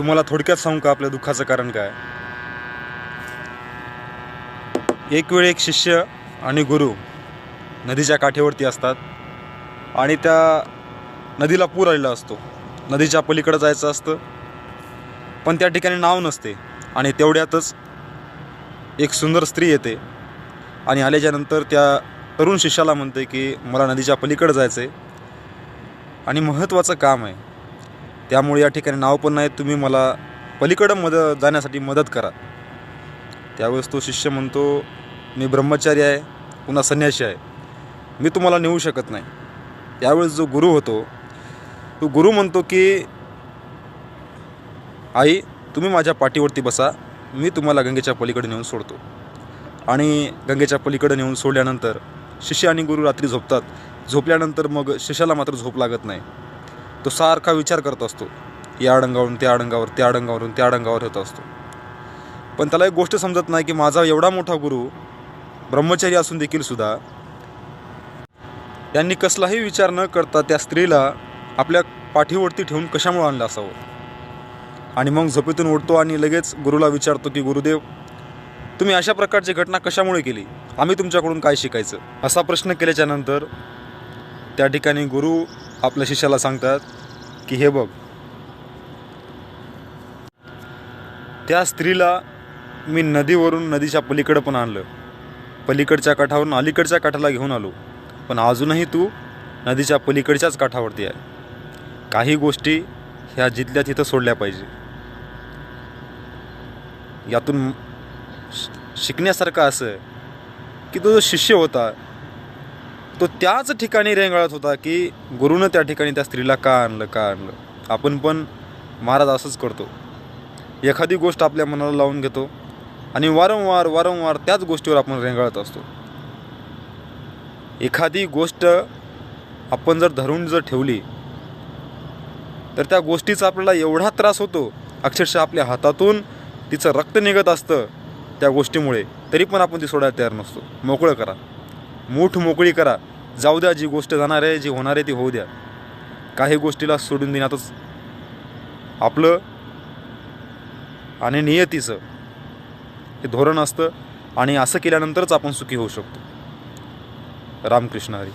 तुम्हाला थोडक्यात सांगू का आपल्या दुःखाचं कारण काय? एक वेळ एक शिष्य आणि गुरु नदीच्या काठेवरती असतात आणि त्या नदीला पूर आलेला असतो. नदीच्या पलीकडं जायचं असतं पण त्या ठिकाणी नाव नसते आणि तेवढ्यातच एक सुंदर स्त्री येते आणि आल्याच्यानंतर त्या तरुण शिष्याला म्हणते की मला नदीच्या पलीकडं जायचं आहे आणि महत्त्वाचं काम आहे. त्यामुळे या ठिकाणी नाव पण नाही. तुम्ही मला पलीकडं मद जाण्यासाठी मदत करा. त्यावेळेस तो शिष्य म्हणतो मी ब्रह्मचारी आहे पुन्हा संन्यासी आहे. मी तुम्हाला नेऊ शकत नाही. त्यावेळेस जो गुरु होतो तो गुरु म्हणतो की आई तुम्ही माझ्या पाठीवरती बसा. मी तुम्हाला गंगेच्या पलीकडे नेऊन सोडतो. आणि गंगेच्या पलीकडे नेऊन सोडल्यानंतर शिष्य आणि गुरु रात्री झोपतात. झोपल्यानंतर मग शिष्याला मात्र झोप लागत नाही. तो सारखा विचार करत असतो. या अडंगावरून त्या अडंगावर त्या अडंगावरून त्या अडंगावर होत असतो. पण त्याला एक गोष्ट समजत नाही की माझा एवढा मोठा गुरु ब्रह्मचारी असून देखील सुद्धा त्यांनी कसलाही विचार न करता त्या स्त्रीला आपल्या पाठीवरती ठेवून कशामुळे आणलं असावं? आणि मग झोपेतून उठतो आणि लगेच गुरुला विचारतो की गुरुदेव तुम्ही अशा प्रकारची घटना कशामुळे केली? आम्ही तुमच्याकडून काय शिकायचं? असा प्रश्न केल्याच्यानंतर त्या ठिकाणी गुरु आपल्या शिष्याला सांगतात की हे बघ त्या स्त्रीला मी नदीवरून नदीच्या पलीकडं पण आणलं. पलीकडच्या काठावरून अलीकडच्या काठाला घेऊन आलो. पण अजूनही तू नदीच्या पलीकडच्याच काठावरती आहे. काही गोष्टी ह्या जिथल्या तिथं सोडल्या पाहिजे. यातून शिकण्यासारखं असं की तो जो शिष्य होता तो त्याच ठिकाणी रेंगाळत होता की गुरुनं त्या ठिकाणी त्या स्त्रीला का आणलं का आणलं? आपण पण महाराज असंच करतो. एखादी गोष्ट आपल्या मनाला लावून घेतो आणि वारंवार वारंवार त्याच गोष्टीवर आपण रेंगाळत असतो. एखादी गोष्ट आपण जर धरून जर ठेवली तर त्या गोष्टीचा आपल्याला एवढा त्रास होतो अक्षरशः आपल्या हातातून तिचं रक्त निघत असतं त्या गोष्टीमुळे तरी पण आपण ती सोडायला तयार नसतो. मोकळं करा. मूठ मोकळी करा. जाऊ द्या जी गोष्ट जाणार आहे जी होणार आहे ती होऊ द्या. काही गोष्टीला सोडून देण्यातच आपलं आणि नियतीचं हे धोरण असतं आणि असं केल्यानंतरच आपण सुखी होऊ शकतो. रामकृष्ण हरी.